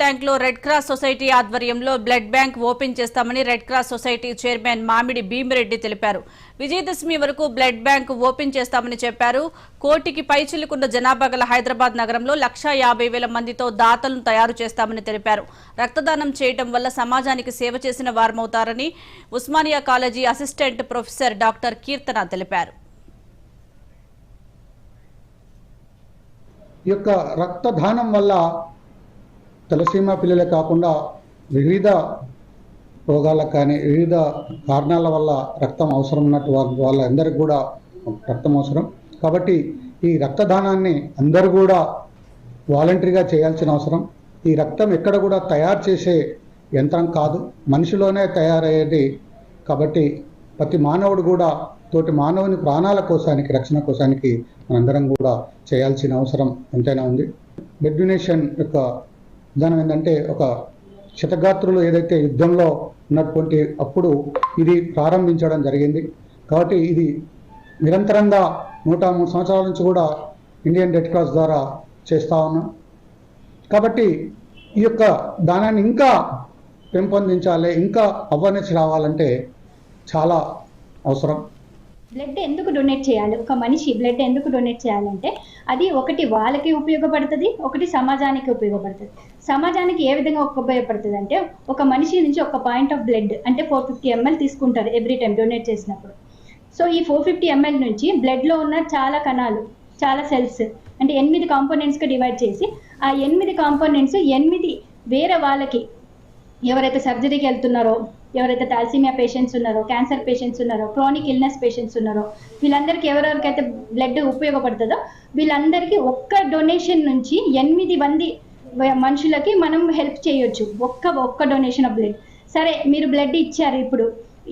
ట్యాంక్లో red cross society ఆధ్వర్యంలో blood bank open చేస్తామని red cross society chairman Mamidi Bhimireddy తెలిపారు. విజయదశమి వరకు బ్లడ్ బ్యాంక్ ఓపెన్ చేస్తామని చెప్పారు. కోటికి పైచిలుకున్న జనాభా గల హైదరాబాద్ నగరంలో లక్షా యాభై వేల మందితో దాతలను తయారు చేస్తామని తెలిపారు. రక్తదానం చేయడం వల్ల సమాజానికి సేవ చేసిన వారమవుతారని Osmania college assistant professor doctor Keerthana తెలిపారు. ఈ యొక్క రక్తదానం వల్ల తలసీమా పిల్లలే కాకుండా వివిధ రోగాలకు కానీ వివిధ కారణాల వల్ల రక్తం అవసరం ఉన్నట్టు వాళ్ళ వాళ్ళందరికీ కూడా రక్తం అవసరం. కాబట్టి ఈ రక్తదానాన్ని అందరూ కూడా వాలంటరీగా చేయాల్సిన అవసరం. ఈ రక్తం ఎక్కడ కూడా తయారు చేసే యంత్రం కాదు. మనిషిలోనే తయారయ్యేది. కాబట్టి ప్రతి మానవుడు కూడా తోటి మానవుని ప్రాణాల కోసానికి రక్షణ కోసానికి మనందరం కూడా చేయాల్సిన అవసరం ఎంతైనా ఉంది. బ్లడ్ డొనేషన్ యొక్క విధానం ఏంటంటే ఒక శతగాత్రులు ఏదైతే యుద్ధంలో ఉన్నటువంటి అప్పుడు ఇది ప్రారంభించడం జరిగింది. కాబట్టి ఇది నిరంతరంగా నూట మూడు సంవత్సరాల నుంచి కూడా ఇండియన్ రెడ్ క్రాస్ ద్వారా చేస్తూ ఉన్నాం. కాబట్టి ఈ యొక్క దానాన్ని ఇంకా పెంపొందించాలి ఇంకా అవేర్నెస్ రావాలంటే చాలా అవసరం. బ్లడ్ ఎందుకు డొనేట్ చేయాలి? ఒక మనిషి బ్లడ్ ఎందుకు డొనేట్ చేయాలంటే అది ఒకటి వాళ్ళకి ఉపయోగపడుతుంది ఒకటి సమాజానికి ఉపయోగపడుతుంది. సమాజానికి ఏ విధంగా ఉపయోగపడుతుంది అంటే ఒక మనిషి నుంచి ఒక పాయింట్ ఆఫ్ బ్లడ్ అంటే ఫోర్ ఫిఫ్టీ ఎంఎల్ తీసుకుంటారు ఎవ్రీ టైం డొనేట్ చేసినప్పుడు. సో ఈ ఫోర్ ఫిఫ్టీ ఎంఎల్ నుంచి బ్లడ్లో ఉన్న చాలా కణాలు చాలా సెల్స్ అంటే ఎనిమిది కాంపోనెంట్స్గా డివైడ్ చేసి ఆ ఎనిమిది కాంపోనెంట్స్ ఎనిమిది వేరే వాళ్ళకి ఎవరైతే సర్జరీకి వెళ్తున్నారో ఎవరైతే థాలసీమియా పేషెంట్స్ ఉన్నారో క్యాన్సర్ పేషెంట్స్ ఉన్నారో క్రానిక్ ఇల్నెస్ పేషెంట్స్ ఉన్నారో వీళ్ళందరికీ ఎవరెవరికైతే బ్లడ్ ఉపయోగపడుతుందో వీళ్ళందరికీ ఒక్క డొనేషన్ నుంచి ఎనిమిది మంది మనుషులకి మనం హెల్ప్ చేయొచ్చు. ఒక్క ఒక్క డొనేషన్ ఆఫ్ బ్లడ్ సరే మీరు బ్లడ్ ఇచ్చారు ఇప్పుడు.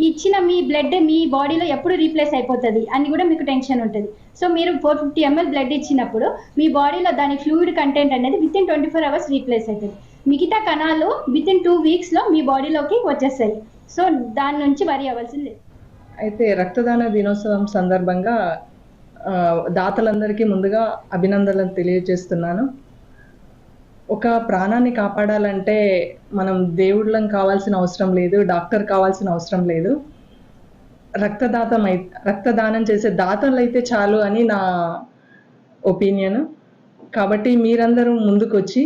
ఇచ్చిన మీ బ్లడ్ మీ బాడీలో ఎప్పుడు రీప్లేస్ అయిపోతుంది అని కూడా మీకు టెన్షన్ ఉంటుంది. సో మీరు ఫోర్ ఫిఫ్టీ ఎంఎల్ బ్లడ్ ఇచ్చినప్పుడు మీ బాడీలో దాని ఫ్లూయిడ్ కంటెంట్ అనేది within twenty four hours replace అవుతుంది మిగతా కణాలు విత్ ఇన్ టూ వీక్స్లో మీ బాడీలోకి వచ్చేస్తాయి. సో దాని నుంచి వరి అవ్వాల్సింది. అయితే రక్తదాన దినోత్సవం సందర్భంగా దాతలందరికీ ముందుగా అభినందనలు తెలియజేస్తున్నాను. ఒక ప్రాణాన్ని కాపాడాలంటే మనం దేవుళ్ళం కావాల్సిన అవసరం లేదు డాక్టర్ కావాల్సిన అవసరం లేదు. రక్తదాతం అయి రక్తదానం చేసే దాతలు అయితే చాలు అని నా ఒపీనియన్. కాబట్టి మీరందరూ ముందుకొచ్చి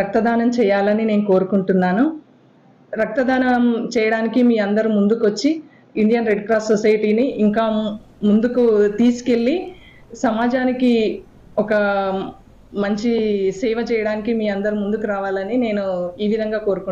రక్తదానం చేయాలని నేను కోరుకుంటున్నాను. రక్తదానం చేయడానికి మీ అందరూ ముందుకొచ్చి ఇండియన్ రెడ్ క్రాస్ సొసైటీని ఇంకా ముందుకు తీసుకెళ్ళి సమాజానికి ఒక మంచి సేవ చేయడానికి మీ అందరు ముందుకు రావాలని నేను ఈ విధంగా కోరుకుంటున్నాను.